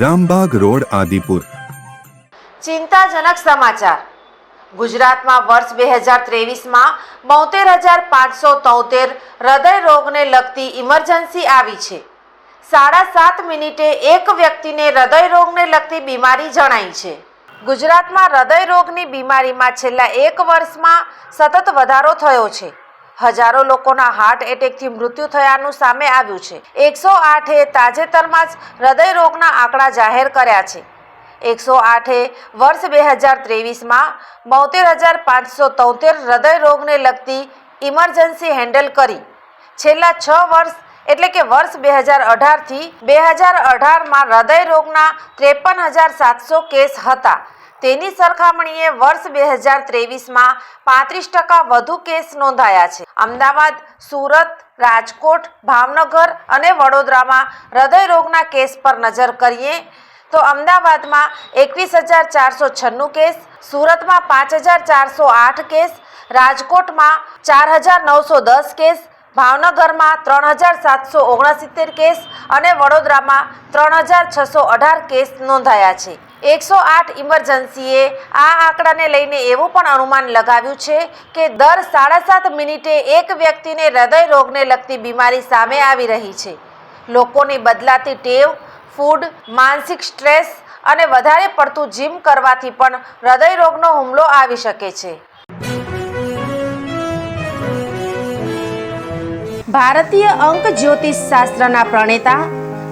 Rambag road, Adipur. ચિંતાજનક સમાચાર. ગુજરાતમાં વર્ષ બે હજાર ત્રેવીસમાં બોતેર હજાર પાંચસો તોતેર હૃદય રોગને લગતી ઇમરજન્સી આવી છે. સાડા સાત મિનિટે એક વ્યક્તિને હૃદય રોગને લગતી બીમારી જણાઈ છે. ગુજરાતમાં હૃદય રોગની બીમારીમાં છેલ્લા એક વર્ષમાં સતત વધારો થયો છે. હજારો લોકોના હાર્ટ એટેકથી મૃત્યુ થયાનું સામે આવ્યું છે. એકસો આઠે તાજેતરમાં જ હૃદય રોગના આંકડા જાહેર કર્યા છે. એકસો આઠે વર્ષ બે હજાર ત્રેવીસમાં બોતેર હજાર પાંચસો તોતેર હૃદય રોગને લગતી ઇમરજન્સી હેન્ડલ કરી. છેલ્લા છ વર્ષ, એટલે કે વર્ષ બે હજાર અઢારથી બે હજાર અઢારમાં હૃદય રોગના ત્રેપન હજાર સાતસો કેસ હતા. તેની સરખામણીએ વર્ષ બે હજાર ત્રેવીસમાં પાંત્રીસ ટકા વધુ કેસ નોંધાયા છે. અમદાવાદ, સુરત, રાજકોટ, ભાવનગર અને વડોદરામાં હૃદયરોગના કેસ પર નજર કરીએ તો અમદાવાદમાં એકવીસ હજાર ચારસો છન્નું કેસ, સુરતમાં પાંચ હજાર ચારસો આઠ કેસ, રાજકોટમાં ચાર હજાર નવસો દસ કેસ, ભાવનગરમાં ત્રણ હજાર સાતસો ઓગણસિત્તેર કેસ અને વડોદરામાં ત્રણ હજાર છસો અઢાર કેસ નોંધાયા છે. એકસો આઠ ઇમરજન્સીએ આ આંકડાને લઈને એવું પણ અનુમાન લગાવ્યું છે કે દર સાડા સાત મિનિટે એક વ્યક્તિને હૃદય રોગને લગતી બીમારી સામે આવી રહી છે. લોકોની બદલાતી ટેવ, ફૂડ, માનસિક સ્ટ્રેસ અને વધારે પડતું જીમ કરવાથી પણ હૃદય રોગનો હુમલો આવી શકે છે. ભારતીય અંક જ્યોતિષ શાસ્ત્રના પ્રણેતા